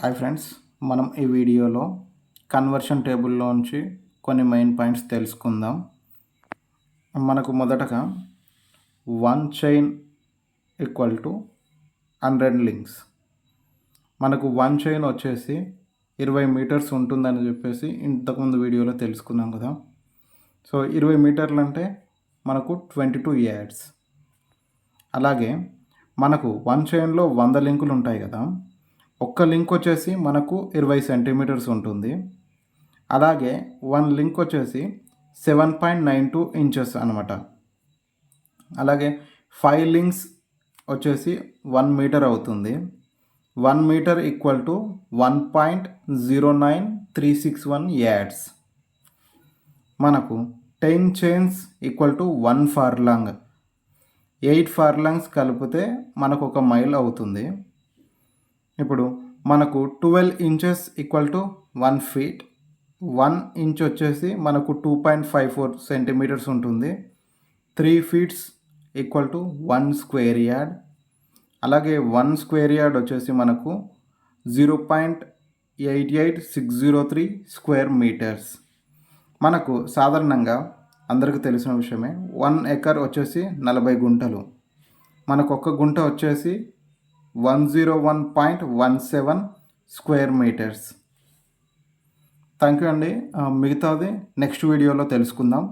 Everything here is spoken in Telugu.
హాయ్ ఫ్రెండ్స్ మనం ఈ వీడియోలో కన్వర్షన్ టేబుల్లోంచి కొన్ని మెయిన్ పాయింట్స్ తెలుసుకుందాం. మనకు మొదటగా one chain equal to hundred links మనకు వన్ చైన్ వచ్చేసి ఇరవై మీటర్స్ ఉంటుందని చెప్పేసి ఇంతకుముందు వీడియోలో తెలుసుకున్నాం కదా. సో ఇరవై మీటర్లు అంటే మనకు ట్వంటీ టూ యాడ్స్ అలాగే మనకు వన్ చైన్లో వంద లింకులు ఉంటాయి కదా. ఒక్క లింక్ వచ్చేసి మనకు ఇరవై సెంటీమీటర్స్ ఉంటుంది. అలాగే వన్ లింక్ వచ్చేసి seven point nine two inches అనమాట అలాగే ఫైవ్ లింక్స్ వచ్చేసి వన్ మీటర్ అవుతుంది. One metre equal to one point zero nine three six one yards. మనకు ten chains equal to one furlong. Eight furlongs కలిపితే మనకు ఒక మైల్ అవుతుంది. ఇప్పుడు మనకు twelve inches equal to one feet one inch వచ్చేసి మనకు two point five four centimetres ఉంటుంది. Three feets equal to one square yard అలాగే వన్ స్క్వేర్ యార్డ్ వచ్చేసి మనకు zero point eight eight six zero three square metres మనకు సాధారణంగా అందరికీ తెలిసిన విషయమే వన్ ఎకర్ వచ్చేసి నలభై గుంటలు. మనకు ఒక్క గుంట వచ్చేసి one zero one point one seven square metres thank you అండి మిగతాది నెక్స్ట్ వీడియోలో తెలుసుకుందాం.